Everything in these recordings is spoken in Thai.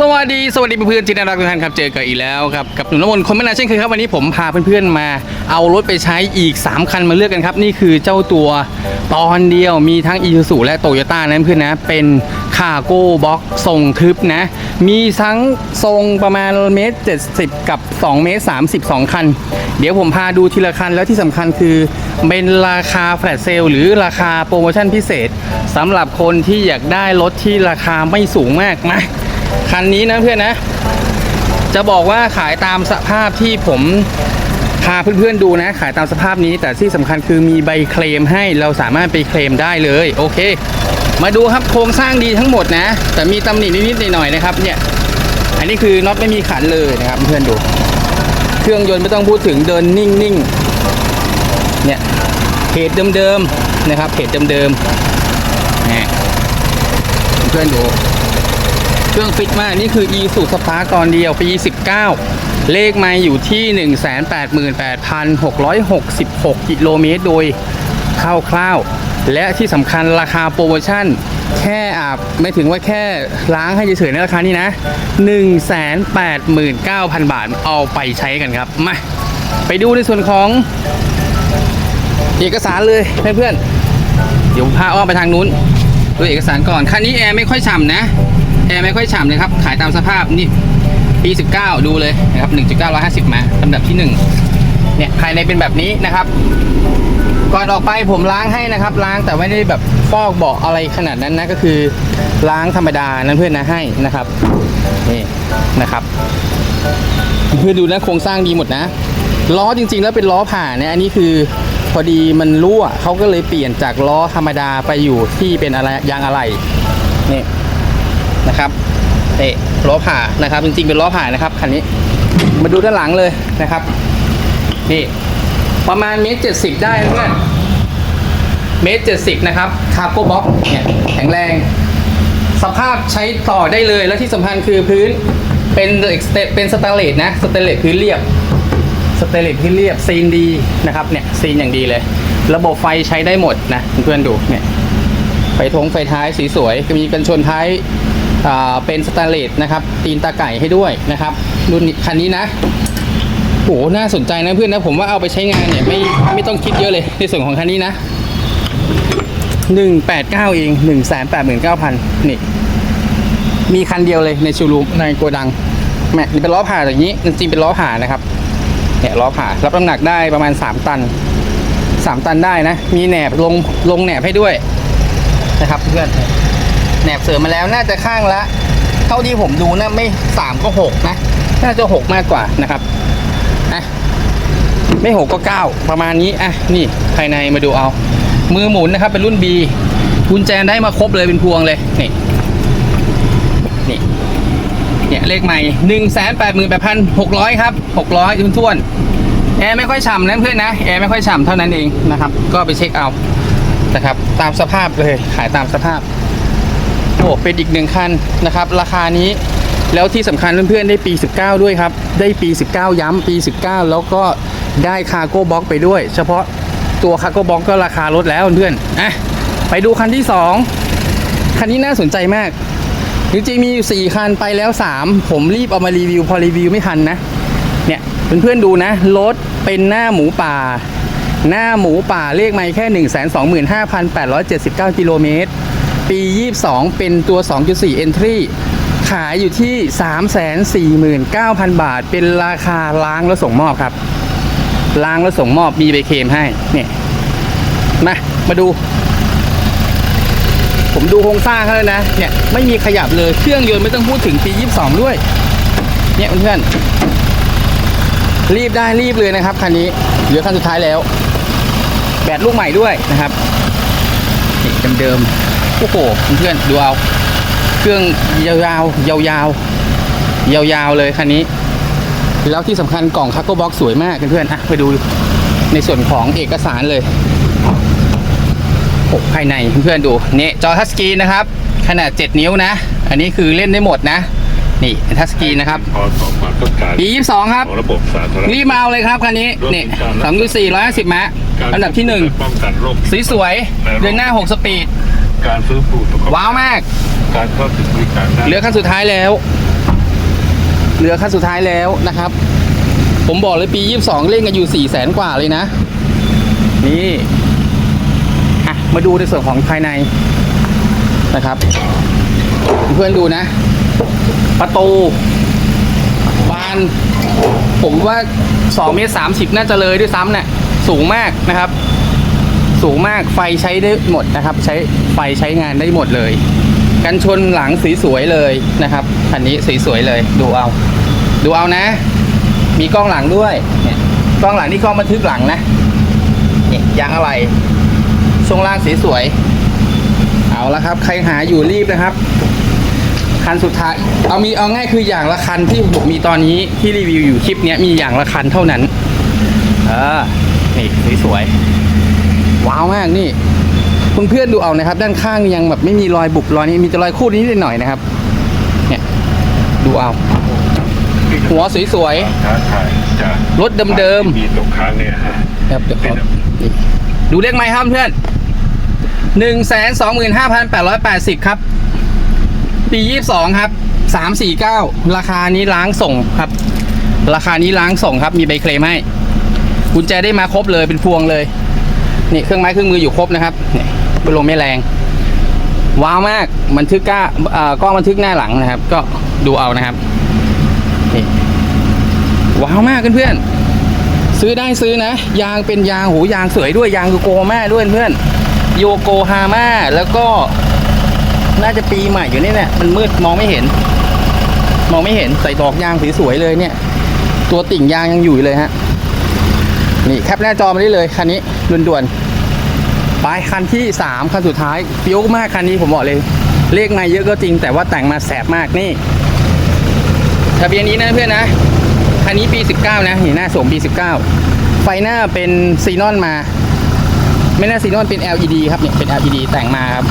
สวัสดีสวัสดีเพื่อนๆจินนารักทุกท่านครับเจอกันอีกแล้วครับกับหนุ่มน้ำมนต์คนไม่นานเช่นเคยครับวันนี้ผมพาเพื่อนๆมา เอารถไปใช้อีก 3 คันมาเลือกกันครับ นี่คือเจ้าตัวตอนเดียวมีทั้งอี u z u และโตโยต้านะเพื่อนนะ เป็นคาโก้บ็อกทรงทึบนะ มีทั้งทรงประมาณเมตรเจ็ดสิบกับ 2 เมตร30 2คัน เดี๋ยวผมพาดูทีละคันแล้วที่สำคัญคือเป็นราคาแฟลชเซลหรือราคาโปรโมชั่นพิเศษสำหรับคนที่อยากได้รถที่ราคาไม่สูงมากมา คันนี้นะเพื่อนนะ จะบอกว่าขายตามสภาพที่ผมพาเพื่อนๆดูนะ ขายตามสภาพนี้ แต่ที่สำคัญคือมีใบเคลมให้เราสามารถไปเคลมได้เลย โอเค มาดูครับโครงสร้างดีทั้งหมดนะ แต่มีตำหนินิดๆหน่อยๆนะครับเนี่ย อันนี้คือน็อตไม่มีขันเลยนะครับเพื่อนดู เครื่องยนต์ไม่ต้องพูดถึงเดินนิ่งๆ เนี่ยเพจเดิมๆนะครับเพจเดิมๆเพื่อนดู เครื่องฟิตมาก นี่คือ e สูตรสปาร์กอนเดียวปี 19 เลขไมาอยู่ที่ 188,666 กิโลเมตร โดยคร่าวๆ และที่สำคัญราคาโปรโมชั่น แค่อาบไม่ถึงว่าแค่ล้างให้เฉยๆในราคานี้นะ 189,000 บาทเอาไปใช้กันครับ มา ไปดูในส่วนของเอกสารเลยเพื่อนๆเดี๋ยวพาอ้อมไปทางนู้นดูเอกสารก่อนคันนี้แอร์ไม่ค่อยฉ่ำนะ แอร์ไม่ค่อยฉ่ำเลยครับ ขายตามสภาพนี่ปี19 ดูเลยนะครับ1.950มาลำดับที่1เนี่ยภายในเป็นแบบนี้นะครับ ก่อนออกไปผมล้างให้นะครับ ล้างแต่ไม่ได้แบบฟอกเบาะอะไรขนาดนั้นนะก็คือล้างธรรมดานั้นเพื่อนนะให้นะครับนี่นะครับ เพื่อดูนะโครงสร้างดีหมดนะล้อจริง ๆ แล้วเป็นล้อผ่าเนี่ยอันนี้คือพอดีมันรั่วเขาก็เลยเปลี่ยนจากล้อธรรมดาไปอยู่ที่เป็นอะไรยางอะไรนี่ นะครับเอ๊ะล้อผ่านะครับ จริงๆเป็นล้อผ่านะครับคันนี้ มาดูด้านหลังเลยนะครับ นี่ ประมาณเมตรเจ็ดสิบได้เพื่อนเมตรเจ็ดสิบนะครับคาร์โก้บ็อกเนี่ยแข็งแรง สภาพใช้ต่อได้เลยและที่สำคัญคือพื้นเป็นเป็นสแตนเลสนะสแตนเลสพื้นเรียบสแตนเลสพื้นเรียบซีนดีนะครับเนี่ยซีนอย่างดีเลย ระบบไฟใช้ได้หมดนะเพื่อนๆดูเนี่ยไฟทงไฟท้ายสีสวยมีกันชนท้าย เป็นสแตนเลสนะครับ ตีนตาไก่ให้ด้วยนะครับ รุ่นคันนี้นะโหน่าสนใจนะเพื่อนนะ ผมว่าเอาไปใช้งานเนี่ยไม่ไม่ต้องคิดเยอะเลย ในส่วนของคันนี้นะ 189 เอง 189,000 นี่ มีคันเดียวเลยในชูรูมในโกดังแม็กนี่เป็นล้อผ่าอย่างนี้ จริงเป็นล้อผ่านะครับเนี่ยล้อผ่ารับน้ำหนักได้ประมาณ 3 ตัน 3 ตันได้นะ มีแหนบลงลงแหนบให้ด้วยนะครับเพื่อน แหนบเสริมมาแล้วน่าจะข้างละ เท่าที่ผมดูนะไม่3ก็6นะ น่าจะ6มากกว่านะครับอะไม่หกก็เก้าประมาณนี้อะนี่ภายในมาดูเอา มือหมุนนะครับเป็นรุ่น B กุญแจได้มาครบเลยเป็นพวงเลยนี่นี่เนี่ยเลขใหม่หนึ่งแสนแปดหมื่นแปดพันหกร้อยครับหกร้อยทุนท่วนแอร์ไม่ค่อยฉ่ำนะเพื่อนนะแอร์ไม่ค่อยฉ่ำเท่านั้นเองนะครับ ก็ไปเช็คเอานะครับตามสภาพเลยขายตามสภาพ โอ้เป็นอีกหนึ่งคันนะครับ ราคานี้แล้วที่สำคัญเพื่อนๆได้ปี 19 ด้วยครับ ได้ปี 19 ย้ำปี 19 แล้วก็ได้คาร์โก้บ็อกไปด้วย เฉพาะตัวคาร์โก้บ็อกก็ราคาลดแล้วเพื่อนๆอะไปดูคันที่ 2 คันนี้น่าสนใจมากจริงๆมีอยู่ 4 คันไปแล้ว 3 ผมรีบเอามารีวิว พอรีวิวไม่ทันนะเนี่ยเพื่อนๆดูนะรถเป็นหน้าหมูป่า หน้าหมูป่าเลขไม่แค่ 1 2 5 8 7 9กิโลเมตร ปี 22 เป็นตัว 2.4 Entry ขายอยู่ที่ 349,000 บาท เป็นราคาล้างแล้วส่งมอบครับ ล้างแล้วส่งมอบมีใบเคลมให้เนี่ยมามาดู ผมดูโครงสร้างเขาแล้วนะ เนี่ย ไม่มีขยับเลยเครื่องยนต์ไม่ต้องพูดถึงปี 22 ด้วย เนี่ยเพื่อนรีบได้รีบเลยนะครับคันนี้เหลือคันสุดท้ายแล้ว แบตลูกใหม่ด้วยนะครับนี่เดิมๆ โอ้โหเพื่อนๆดูเอา เครื่องยาวๆ ยาวๆ ยาวๆ เลยคันนี้ แล้วที่สำคัญกล่องคักโกบ็อกสวยมากเพื่อนๆอะไปดูในส่วนของเอกสารเลยโอ้ภายในเพื่อนๆดูเนี่ยจอทัชสกรีนนะครับ ขนาด 7 นิ้วนะ อันนี้คือเล่นได้หมดนะ นี่ทัชสกรีนนะครับพอต่อความต้องการปี 22 ครับ ของระบบสาธารณรีบมาเอาเลยครับคันนี้นี่สองจุดสี่ร้อยห้าสิบม้าอันดับที่หนึ่งป้องกันโรคสีสวยเดินหน้า 6 สปีด การฟื้นฟูสุขภาพว้าวมาก การเข้าถึงบริการได้เหลือคันสุดท้ายแล้ว เหลือคันสุดท้ายแล้วนะครับ ผมบอกเลยปี 22 เล่นกันอยู่4แสนกว่าเลยนะ นี่อะมาดูในส่วนของภายในนะครับ เพื่อนดูนะ ประตู บาน ผมว่า2เมตร30 น่าจะเลยด้วยซ้ำเนี่ยสูงมากนะครับ สูงมากไฟใช้ได้หมดนะครับ ใช้ไฟใช้งานได้หมดเลย กันชนหลังสวยๆเลยนะครับคันนี้สวยๆเลยดูเอา ดูเอานะ มีกล้องหลังด้วยเนี่ยกล้องหลังนี่กล้องบันทึกหลังนะเนี่ยยางอะไรช่วงล่างสีสวย เอาละครับ ใครหาอยู่รีบนะครับ คันสุดท้าย เอามีเอาง่ายคืออย่างละคันที่ผมมีตอนนี้ที่รีวิวอยู่คลิปนี้มีอย่างละคันเท่านั้น เออนี่สวยๆ ว้าวมากนี่เพื่อนๆดูเอานะครับ ด้านข้างยังแบบไม่มีรอยบุบรอยนี้มีแต่รอยคูดนิดหน่อยนะครับ เนี่ยดูเอา หัวสวยท้าทายจะรถเดิมๆมีตกค้างเนี่ยฮะๆครับเดี๋ยวขอนี่ดูเลขไหมครับเพื่อนหนึ่งแสนสองหมื่นห้าพันแปดร้อยแปดสิบครับ ปียี่สองครับสามสี่เก้าราคานี้ล้างส่งครับ ราคานี้ล้างส่งครับมีใบเคลมให้กุญแจได้มาครบเลยเป็นพวงเลย นี่เครื่องไม้เครื่องมืออยู่ครบนะครับนี่เป็นลมไม่แรง ว้าวมากบันทึกก้าอ่อกล้องบันทึกหน้าหลังนะครับ ก็ดูเอานะครับนี่ว้าวมากเพื่อนๆซื้อได้ซื้อนะ ยางเป็นยางหูยางสวยด้วยยางโยโกม่าด้วยเพื่อนโยโกฮาม่าแล้วก็น่าจะปีใหม่อยู่นี่แหละมันมืดมองไม่เห็น มองไม่เห็นใส่ดอกยางสวยๆเลยเนี่ย ตัวติ่งยางยังอยู่เลยฮะ นี่แคปหน้าจอมาได้เลยคันนี้ด่วนๆไปคันที่ 3 คันสุดท้ายเฟี้ยวมากคันนี้ผมบอกเลย เลขไม่เยอะก็จริง แต่ว่าแต่งมาแสบมากนี่ทะเบียนนี้นะเพื่อนนะคันนี้ปี 19 นะนี่หน้าสวมปี 19 ไฟหน้าเป็นซีนอนมา ไม่น่าซีนอนเป็น LED ครับเนี่ยเป็น LED แต่งมาครับ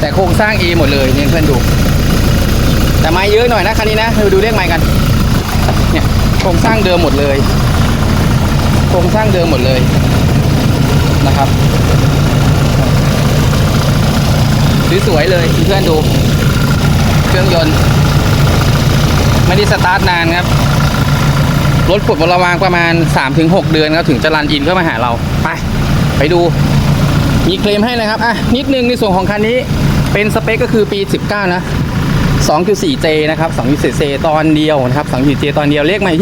แต่โครงสร้าง A หมดเลยเนี่ยเพื่อนดูแต่ไม้เยอะหน่อยนะคันนี้นะเราดูเลขไม้กันเนี่ยโครงสร้างเดิมหมดเลย โครงสร้างเดิมหมดเลยนะครับสวยๆเลยเพื่อนดูเครื่องยนต์ ไม่ได้สตาร์ทนานครับ รถปลดระวางประมาณ 3-6 เดือนครับถึงจะรันอินเข้ามาหาเรา ไป ไปดู มีเคลมให้นะครับ อะ นิดนึงในส่วนของคันนี้เป็นสเปคก็คือปี 19 นะ 2.4J นะครับ 2.4J ตอนเดียวนะครับ 2.4J ตอนเดียวเลขมาอยู่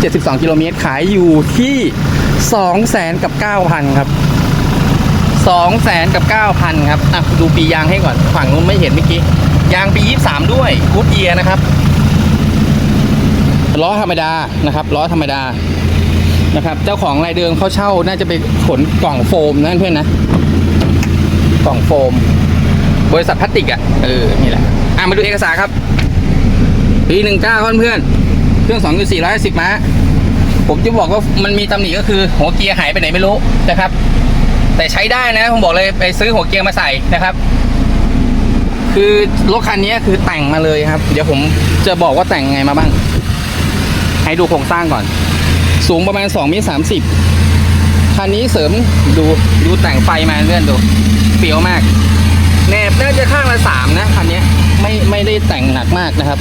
72 กิโลเมตร ขายอยู่ที่ 200,000 กับ 9,000 ครับ 200,000 กับ 9,000 ครับ อะ ดูปียางให้ก่อน ฝั่งนู้นไม่เห็นเมื่อกี้ ยางปี 23 ด้วยกูดเยียนะครับ ล้อธรรมดา นะครับ ล้อธรรมดา นะครับ เจ้าของรายเดิมเขาเช่า น่าจะไปขนกล่องโฟมนั่นเพื่อนนะ กล่องโฟม บริษัทพลาสติกอะ เออ นี่แหละ อะ มาดูเอกสารครับ ปีหนึ่งเก้าเพื่อน เครื่องสองสี่ร้อยสิบม้า ผมจะบอกว่ามันมีตำหนิก็คือ หัวเกียร์หายไปไหนไม่รู้นะครับ แต่ใช้ได้นะ ผมบอกเลยไปซื้อหัวเกียร์มาใส่นะครับ คือรถคันนี้คือแต่งมาเลยครับ เดี๋ยวผมจะบอกว่าแต่งไงมาบ้าง ให้ดูโครงสร้างก่อน สูงประมาณ2เมตรสามสิบคันนี้เสริมดูดูแต่งไฟมาเลื่อนดูเปรี้ยวมากแหนบน่าจะข้างละสามนะคันนี้ไม่ไม่ได้แต่งหนักมากนะครับ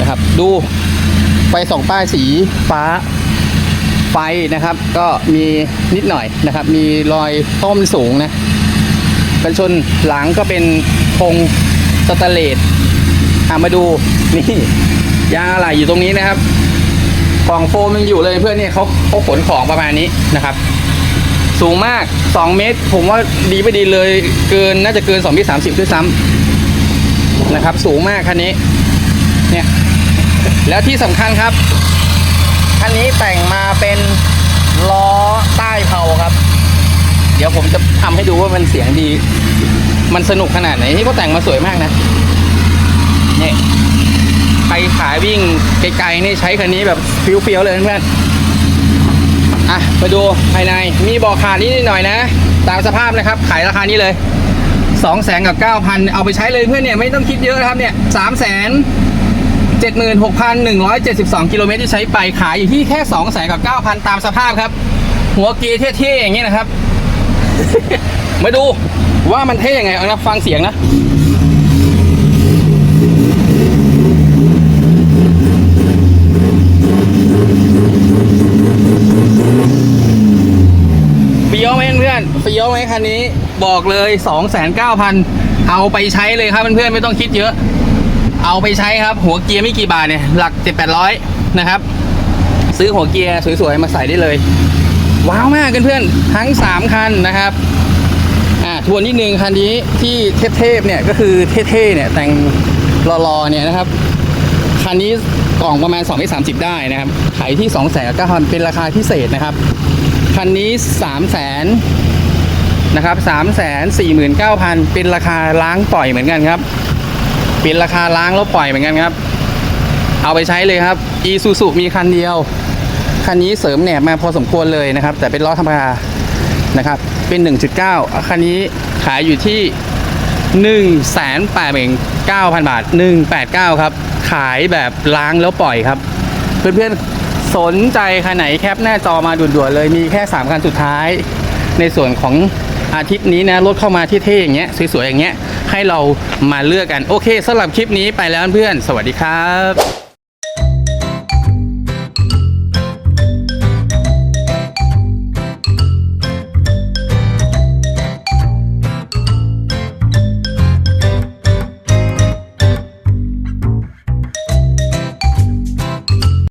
นะครับ ดู ไฟสองป้ายสีฟ้าไฟนะครับ ก็มีนิดหน่อยนะครับ มีรอยต้มสูงนะกันชนหลังก็เป็นโคงสแตเลสอะมาดูนี่ยางอะไหล่อยู่ตรงนี้นะครับกล่องโฟมยังอยู่เลยเพื่อนเนี่ยเขาเขาขนของประมาณนี้นะครับ สูงมาก 2 เมตร ผมว่าดีไม่ดีเลยเกินน่าจะเกิน2เมตร30ด้วยซ้ำนะครับ สูงมากคันนี้ เนี่ย แล้วที่สำคัญครับคันนี้แต่งมาเป็นล้อใต้เผาครับ เดี๋ยวผมจะทำให้ดูว่ามันเสียงดี มันสนุกขนาดไหนนี่ก็แต่งมาสวยมากนะนี่ใครขายวิ่งไกลๆนี่ใช้คันนี้แบบเฟี้ยวๆเลยเพื่อนๆอะมาดูภายในมีบอกขาดนิดหน่อยนะ ตามสภาพนะครับ ขายราคานี้เลย2องแสนกับ9,000เอาไปใช้เลยเพื่อนเนี่ยไม่ต้องคิดเยอะนะครับเนี่ยสามแสน 76,172 กิโลเมตรที่ใช้ไปขายอยู่ที่แค่2 0 0 0 0กับ9,000 ตามสภาพครับ หัวเกียร์เท่ๆ อย่างนี้นะครับ มาดูว่ามันเท่ยังไงเอานะฟังเสียงนะเฟี้ยวไหมเพื่อนเฟี้ยวไหมคันนี้บอกเลย 2,900,000 เอาไปใช้เลยครับเพื่อนๆไม่ต้องคิดเยอะ เอาไปใช้ครับ หัวเกียร์ไม่กี่บาทเนี่ย หลัก7-800นะครับ ซื้อหัวเกียร์สวยๆ มาใส่ได้เลย ว้าวมากเพื่อนๆ ทั้ง3คันนะครับอ่าทวนนิดนึงคันนี้ที่เทพๆเนี่ยก็คือเท่ๆเนี่ยแต่งรอๆเนี่ยนะครับคันนี้กล่องประมาณ2 3 0ได้นะครับ ขายที่2 9 0 0 0เป็นราคาพิเศษนะครับ คันนี้3 0 0 0 0 0นะครับ3 4 9 0 0 0เก้าพันเป็นราคาล้างปล่อยเหมือนกันครับ ป็นราคาล้างแล้วปล่อยเหมือนกันครับ เอาไปใช้เลยครับ e s u s u มีคันเดียว คันนี้เสริมแหนบมาพอสมควรเลยนะครับ แต่เป็นล้อธรรมดานะครับ เป็น 1.9 คันนี้ขายอยู่ที่ 1 8 9 0 0 0 บาท 189 ครับ ขายแบบล้างแล้วปล่อยครับ เพื่อนๆสนใจคันไหนแคปหน้าจอมาด่วนๆเลยมีแค่ 3 คันสุดท้าย ในส่วนของอาทิตย์นี้นะรถเข้ามาเท่อย่างเงี้ยสวยๆอย่างเงี้ยให้เรามาเลือกกันโอเคสำหรับคลิปนี้ไปแล้วเพื่อนสวัสดีครับ